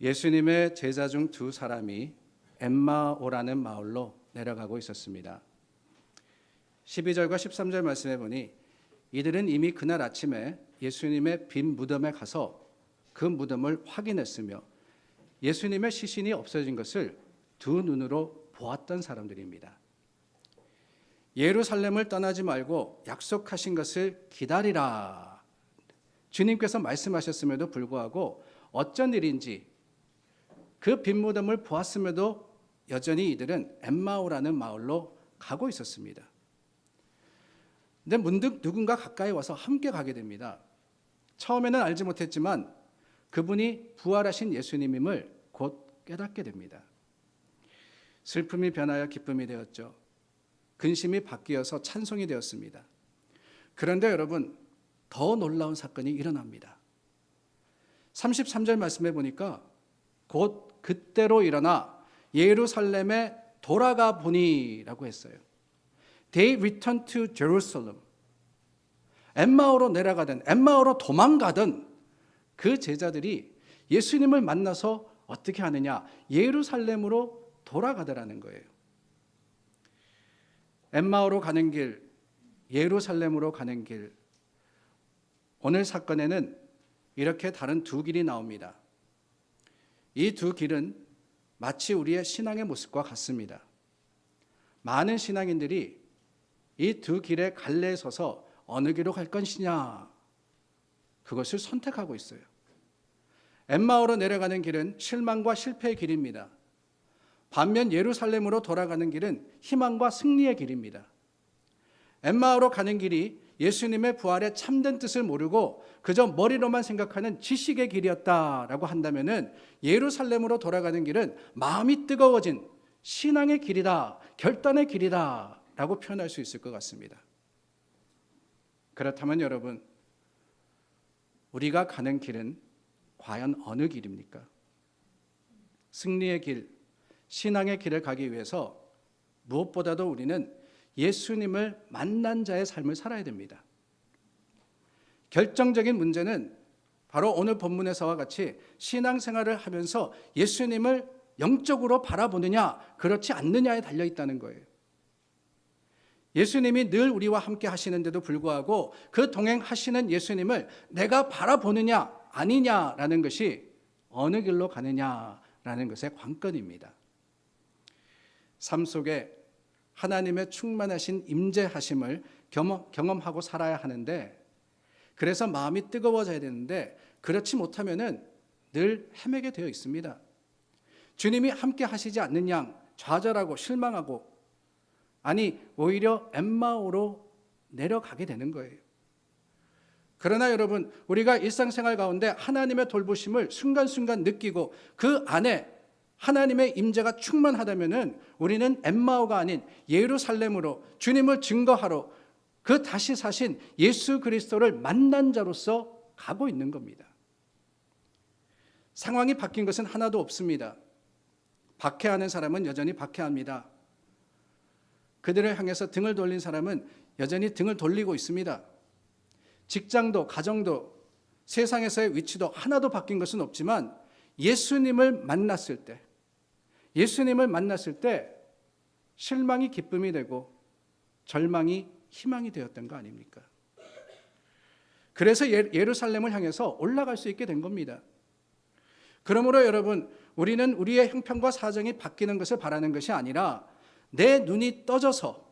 예수님의 제자 중 두 사람이 엠마오라는 마을로 내려가고 있었습니다. 12절과 13절 말씀해 보니 이들은 이미 그날 아침에 예수님의 빈 무덤에 가서 그 무덤을 확인했으며 예수님의 시신이 없어진 것을 두 눈으로 보았던 사람들입니다. 예루살렘을 떠나지 말고 약속하신 것을 기다리라. 주님께서 말씀하셨음에도 불구하고 어쩐 일인지 그 빈무덤을 보았음에도 여전히 이들은 엠마오라는 마을로 가고 있었습니다. 근데 문득 누군가 가까이 와서 함께 가게 됩니다. 처음에는 알지 못했지만 그분이 부활하신 예수님임을 곧 깨닫게 됩니다. 슬픔이 변하여 기쁨이 되었죠. 근심이 바뀌어서 찬송이 되었습니다. 그런데 여러분, 더 놀라운 사건이 일어납니다. 33절 말씀해 보니까 곧 그때로 일어나 예루살렘에 돌아가 보니라고 했어요. They returned to Jerusalem. 엠마오로 내려가든 엠마오로 도망가든 그 제자들이 예수님을 만나서 어떻게 하느냐? 예루살렘으로 돌아가더라는 거예요. 엠마오로 가는 길, 예루살렘으로 가는 길. 오늘 사건에는 이렇게 다른 두 길이 나옵니다. 이 두 길은 마치 우리의 신앙의 모습과 같습니다. 많은 신앙인들이 이 두 길의 갈래에 서서 어느 길로 갈 것이냐 그것을 선택하고 있어요. 엠마오로 내려가는 길은 실망과 실패의 길입니다. 반면 예루살렘으로 돌아가는 길은 희망과 승리의 길입니다. 엠마오로 가는 길이 예수님의 부활의 참된 뜻을 모르고 그저 머리로만 생각하는 지식의 길이었다라고 한다면은 예루살렘으로 돌아가는 길은 마음이 뜨거워진 신앙의 길이다, 결단의 길이다라고 표현할 수 있을 것 같습니다. 그렇다면 여러분, 우리가 가는 길은 과연 어느 길입니까? 승리의 길, 신앙의 길을 가기 위해서 무엇보다도 우리는 예수님을 만난 자의 삶을 살아야 됩니다. 결정적인 문제는 바로 오늘 본문에서와 같이 신앙생활을 하면서 예수님을 영적으로 바라보느냐, 그렇지 않느냐에 달려 있다는 거예요. 예수님이 늘 우리와 함께 하시는데도 불구하고 그 동행하시는 예수님을 내가 바라보느냐, 아니냐라는 것이 어느 길로 가느냐라는 것의 관건입니다. 삶 속에 하나님의 충만하신 임재하심을 경험하고 살아야 하는데 그래서 마음이 뜨거워져야 되는데 그렇지 못하면은 늘 헤매게 되어 있습니다. 주님이 함께 하시지 않는 양 좌절하고 실망하고 아니 오히려 엠마오로 내려가게 되는 거예요. 그러나 여러분 우리가 일상생활 가운데 하나님의 돌보심을 순간순간 느끼고 그 안에 하나님의 임재가 충만하다면은 우리는 엠마오가 아닌 예루살렘으로 주님을 증거하러 그 다시 사신 예수 그리스도를 만난 자로서 가고 있는 겁니다. 상황이 바뀐 것은 하나도 없습니다. 박해하는 사람은 여전히 박해합니다. 그들을 향해서 등을 돌린 사람은 여전히 등을 돌리고 있습니다. 직장도 가정도 세상에서의 위치도 하나도 바뀐 것은 없지만 예수님을 만났을 때 예수님을 만났을 때 실망이 기쁨이 되고 절망이 희망이 되었던 거 아닙니까? 그래서 예, 예루살렘을 향해서 올라갈 수 있게 된 겁니다. 그러므로 여러분, 우리는 우리의 형편과 사정이 바뀌는 것을 바라는 것이 아니라 내 눈이 떠져서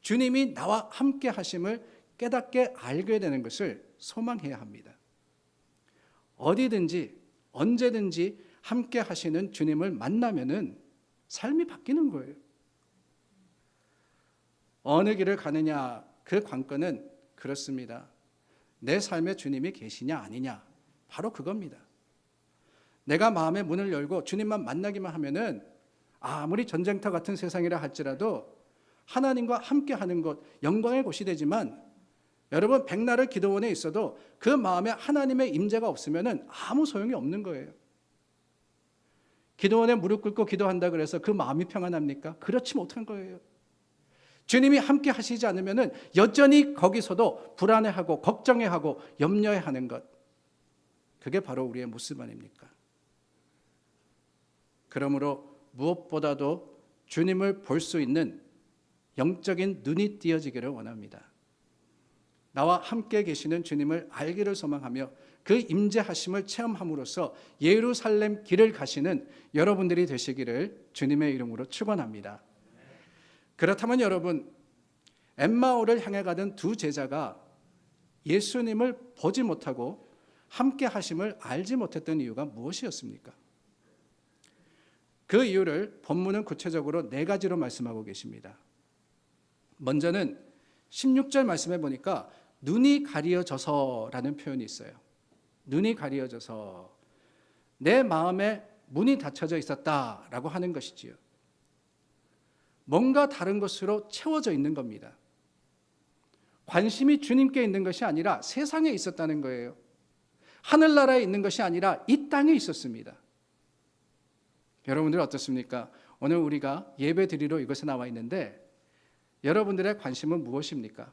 주님이 나와 함께 하심을 깨닫게 알게 되는 것을 소망해야 합니다. 어디든지 언제든지 함께 하시는 주님을 만나면은 삶이 바뀌는 거예요. 어느 길을 가느냐 그 관건은 그렇습니다. 내 삶에 주님이 계시냐 아니냐 바로 그겁니다. 내가 마음의 문을 열고 주님만 만나기만 하면은 아무리 전쟁터 같은 세상이라 할지라도 하나님과 함께 하는 것 영광의 곳이 되지만 여러분 백날을 기도원에 있어도 그 마음에 하나님의 임재가 없으면은 아무 소용이 없는 거예요. 기도원에 무릎 꿇고 기도한다 그래서 그 마음이 평안합니까? 그렇지 못한 거예요. 주님이 함께 하시지 않으면 여전히 거기서도 불안해하고 걱정해하고 염려해하는 것. 그게 바로 우리의 모습 아닙니까? 그러므로 무엇보다도 주님을 볼 수 있는 영적인 눈이 띄어지기를 원합니다. 나와 함께 계시는 주님을 알기를 소망하며 그 임재하심을 체험함으로써 예루살렘 길을 가시는 여러분들이 되시기를 주님의 이름으로 축원합니다. 그렇다면 여러분 엠마오를 향해 가던 두 제자가 예수님을 보지 못하고 함께 하심을 알지 못했던 이유가 무엇이었습니까? 그 이유를 본문은 구체적으로 네 가지로 말씀하고 계십니다. 먼저는 16절 말씀해 보니까 눈이 가리어져서라는 표현이 있어요. 눈이 가리어져서 내 마음에 문이 닫혀져 있었다라고 하는 것이지요. 뭔가 다른 것으로 채워져 있는 겁니다. 관심이 주님께 있는 것이 아니라 세상에 있었다는 거예요. 하늘나라에 있는 것이 아니라 이 땅에 있었습니다. 여러분들 어떻습니까? 오늘 우리가 예배 드리러 이곳에 나와 있는데 여러분들의 관심은 무엇입니까?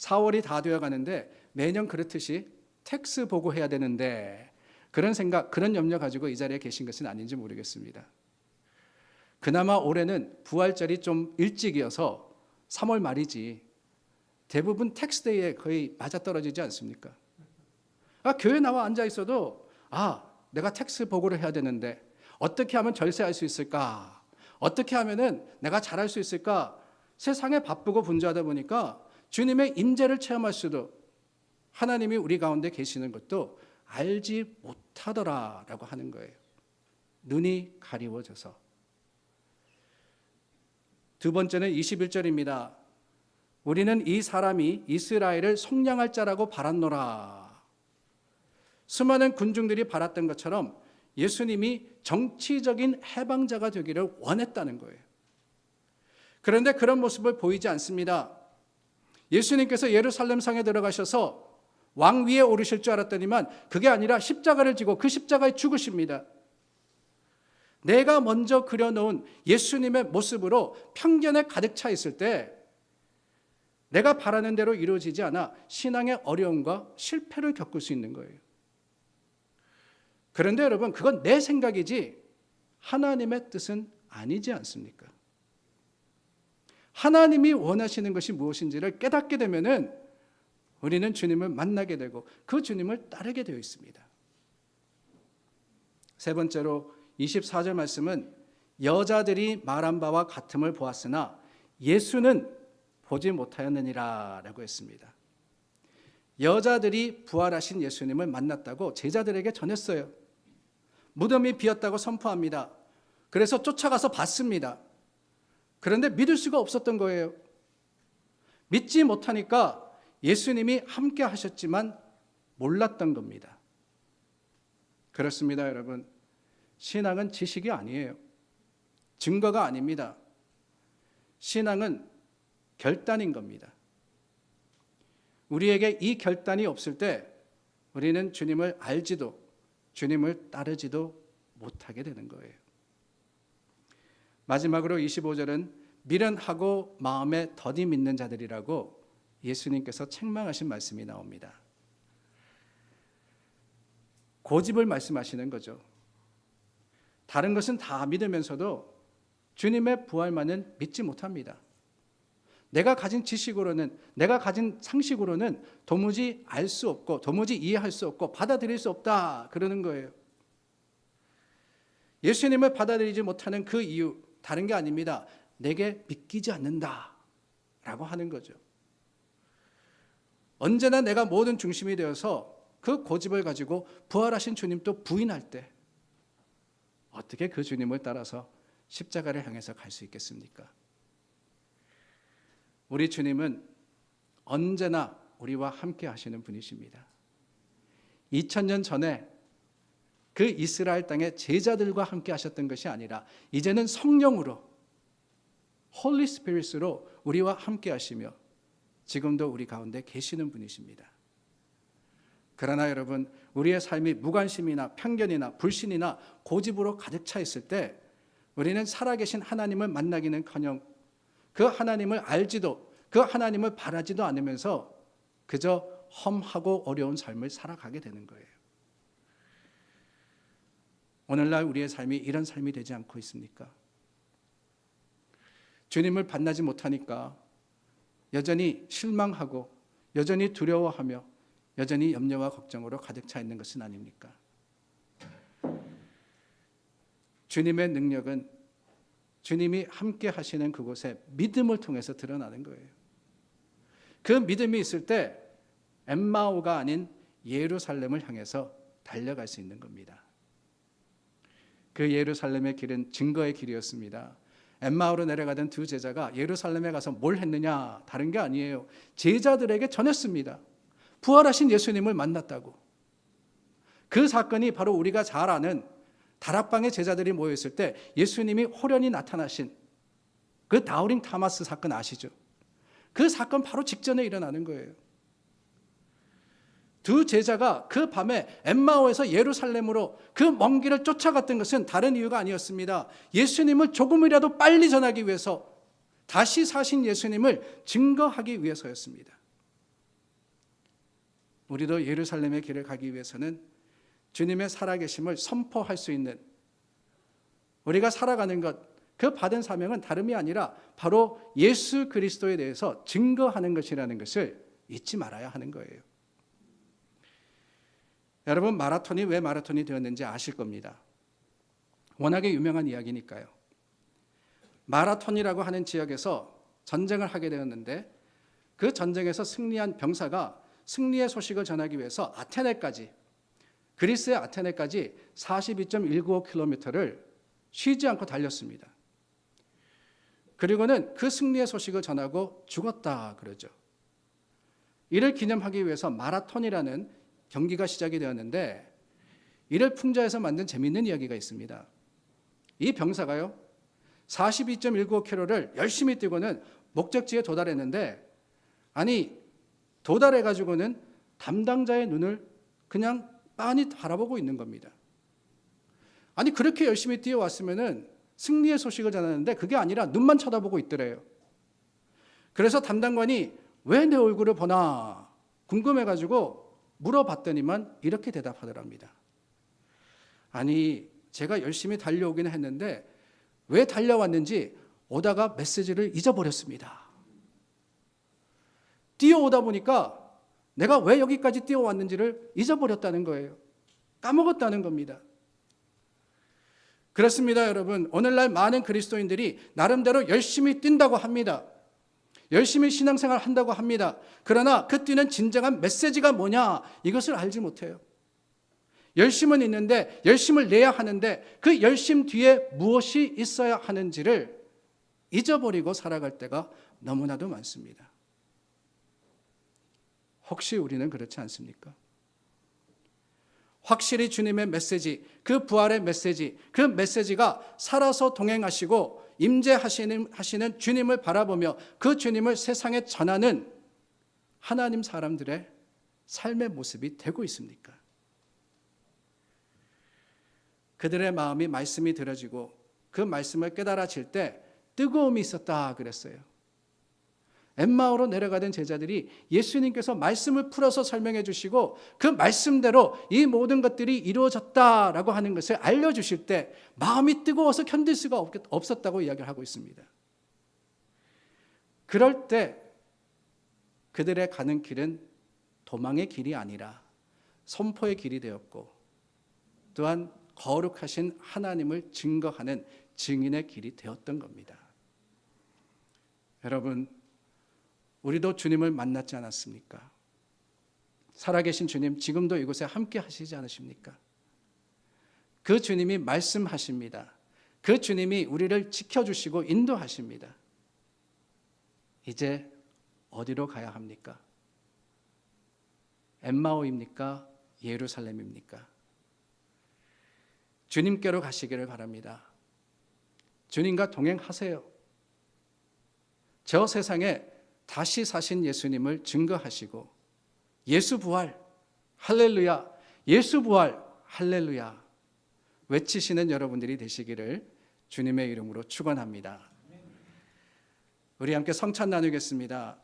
4월이 다 되어 가는데 매년 그렇듯이 텍스 보고해야 되는데 그런 생각, 그런 염려 가지고 이 자리에 계신 것은 아닌지 모르겠습니다. 그나마 올해는 부활절이 좀 일찍이어서 3월 말이지 대부분 텍스데이에 거의 맞아떨어지지 않습니까? 아, 교회 나와 앉아 있어도 아, 내가 텍스 보고를 해야 되는데 어떻게 하면 절세할 수 있을까? 어떻게 하면은 내가 잘할 수 있을까? 세상에 바쁘고 분주하다 보니까 주님의 임재를 체험할 수도 하나님이 우리 가운데 계시는 것도 알지 못하더라라고 하는 거예요. 눈이 가리워져서. 두 번째는 21절입니다. 우리는 이 사람이 이스라엘을 속량할 자라고 바랐노라. 수많은 군중들이 바랐던 것처럼 예수님이 정치적인 해방자가 되기를 원했다는 거예요. 그런데 그런 모습을 보이지 않습니다. 예수님께서 예루살렘 성에 들어가셔서 왕 위에 오르실 줄 알았더니만 그게 아니라 십자가를 지고 그 십자가에 죽으십니다. 내가 먼저 그려놓은 예수님의 모습으로 편견에 가득 차 있을 때 내가 바라는 대로 이루어지지 않아 신앙의 어려움과 실패를 겪을 수 있는 거예요. 그런데 여러분, 그건 내 생각이지 하나님의 뜻은 아니지 않습니까? 하나님이 원하시는 것이 무엇인지를 깨닫게 되면은 우리는 주님을 만나게 되고 그 주님을 따르게 되어 있습니다. 세 번째로 24절 말씀은 여자들이 말한 바와 같음을 보았으나 예수는 보지 못하였느니라라고 했습니다. 여자들이 부활하신 예수님을 만났다고 제자들에게 전했어요. 무덤이 비었다고 선포합니다. 그래서 쫓아가서 봤습니다. 그런데 믿을 수가 없었던 거예요. 믿지 못하니까 예수님이 함께 하셨지만 몰랐던 겁니다. 그렇습니다, 여러분. 신앙은 지식이 아니에요. 증거가 아닙니다. 신앙은 결단인 겁니다. 우리에게 이 결단이 없을 때 우리는 주님을 알지도 주님을 따르지도 못하게 되는 거예요. 마지막으로 25절은 미련하고 마음에 더디 믿는 자들이라고 예수님께서 책망하신 말씀이 나옵니다. 고집을 말씀하시는 거죠. 다른 것은 다 믿으면서도 주님의 부활만은 믿지 못합니다. 내가 가진 지식으로는, 내가 가진 상식으로는 도무지 알 수 없고, 도무지 이해할 수 없고, 받아들일 수 없다. 그러는 거예요. 예수님을 받아들이지 못하는 그 이유, 다른 게 아닙니다. 내게 믿기지 않는다. 라고 하는 거죠. 언제나 내가 모든 중심이 되어서 그 고집을 가지고 부활하신 주님 또 부인할 때 어떻게 그 주님을 따라서 십자가를 향해서 갈 수 있겠습니까? 우리 주님은 언제나 우리와 함께 하시는 분이십니다. 2000년 전에 그 이스라엘 땅의 제자들과 함께 하셨던 것이 아니라 이제는 성령으로 홀리 스피릿으로 우리와 함께 하시며 지금도 우리 가운데 계시는 분이십니다. 그러나 여러분, 우리의 삶이 무관심이나 편견이나 불신이나 고집으로 가득 차 있을 때 우리는 살아계신 하나님을 만나기는커녕 그 하나님을 알지도 그 하나님을 바라지도 않으면서 그저 험하고 어려운 삶을 살아가게 되는 거예요. 오늘날 우리의 삶이 이런 삶이 되지 않고 있습니까? 주님을 만나지 못하니까 여전히 실망하고 여전히 두려워하며 여전히 염려와 걱정으로 가득 차 있는 것은 아닙니까? 주님의 능력은 주님이 함께 하시는 그곳에 믿음을 통해서 드러나는 거예요. 그 믿음이 있을 때 엠마오가 아닌 예루살렘을 향해서 달려갈 수 있는 겁니다. 그 예루살렘의 길은 증거의 길이었습니다. 엠마오로 내려가던 두 제자가 예루살렘에 가서 뭘 했느냐? 다른 게 아니에요. 제자들에게 전했습니다. 부활하신 예수님을 만났다고. 그 사건이 바로 우리가 잘 아는 다락방에 제자들이 모여 있을 때 예수님이 호련히 나타나신 그 다우링 타마스 사건 아시죠? 그 사건 바로 직전에 일어나는 거예요. 두 제자가 그 밤에 엠마오에서 예루살렘으로 그 먼 길을 쫓아갔던 것은 다른 이유가 아니었습니다. 예수님을 조금이라도 빨리 전하기 위해서 다시 사신 예수님을 증거하기 위해서였습니다. 우리도 예루살렘의 길을 가기 위해서는 주님의 살아계심을 선포할 수 있는 우리가 살아가는 것, 그 받은 사명은 다름이 아니라 바로 예수 그리스도에 대해서 증거하는 것이라는 것을 잊지 말아야 하는 거예요. 여러분 마라톤이 왜 마라톤이 되었는지 아실 겁니다. 워낙에 유명한 이야기니까요. 마라톤이라고 하는 지역에서 전쟁을 하게 되었는데 그 전쟁에서 승리한 병사가 승리의 소식을 전하기 위해서 아테네까지 그리스의 아테네까지 42.195km를 쉬지 않고 달렸습니다. 그리고는 그 승리의 소식을 전하고 죽었다 그러죠. 이를 기념하기 위해서 마라톤이라는 경기가 시작이 되었는데 이를 풍자해서 만든 재미있는 이야기가 있습니다. 이 병사가요. 42.195km를 열심히 뛰고는 목적지에 도달했는데 아니 도달해 가지고는 담당자의 눈을 그냥 빤히 바라보고 있는 겁니다. 아니 그렇게 열심히 뛰어왔으면은 승리의 소식을 전하는데 그게 아니라 눈만 쳐다보고 있더래요. 그래서 담당관이 왜 내 얼굴을 보나 궁금해 가지고 물어봤더니만 이렇게 대답하더랍니다. 아니 제가 열심히 달려오기는 했는데 왜 달려왔는지 오다가 메시지를 잊어버렸습니다. 뛰어오다 보니까 내가 왜 여기까지 뛰어왔는지를 잊어버렸다는 거예요. 까먹었다는 겁니다. 그렇습니다, 여러분. 오늘날 많은 그리스도인들이 나름대로 열심히 뛴다고 합니다. 열심히 신앙생활 한다고 합니다. 그러나 그 뛰는 진정한 메시지가 뭐냐? 이것을 알지 못해요. 열심은 있는데, 열심을 내야 하는데, 그 열심 뒤에 무엇이 있어야 하는지를 잊어버리고 살아갈 때가 너무나도 많습니다. 혹시 우리는 그렇지 않습니까? 확실히 주님의 메시지, 그 부활의 메시지, 그 메시지가 살아서 동행하시고 임재하시는 하시는 주님을 바라보며 그 주님을 세상에 전하는 하나님 사람들의 삶의 모습이 되고 있습니까? 그들의 마음이 말씀이 들어지고 그 말씀을 깨달아질 때 뜨거움이 있었다 그랬어요. 엠마오로 내려가던 제자들이 예수님께서 말씀을 풀어서 설명해 주시고 그 말씀대로 이 모든 것들이 이루어졌다라고 하는 것을 알려 주실 때 마음이 뜨거워서 견딜 수가 없었다고 이야기를 하고 있습니다. 그럴 때 그들의 가는 길은 도망의 길이 아니라 선포의 길이 되었고 또한 거룩하신 하나님을 증거하는 증인의 길이 되었던 겁니다. 여러분 우리도 주님을 만났지 않았습니까? 살아계신 주님 지금도 이곳에 함께 하시지 않으십니까? 그 주님이 말씀하십니다. 그 주님이 우리를 지켜주시고 인도하십니다. 이제 어디로 가야 합니까? 엠마오입니까? 예루살렘입니까? 주님께로 가시기를 바랍니다. 주님과 동행하세요. 저 세상에 다시 사신 예수님을 증거하시고 예수 부활 할렐루야 예수 부활 할렐루야 외치시는 여러분들이 되시기를 주님의 이름으로 축원합니다. 우리 함께 성찬 나누겠습니다.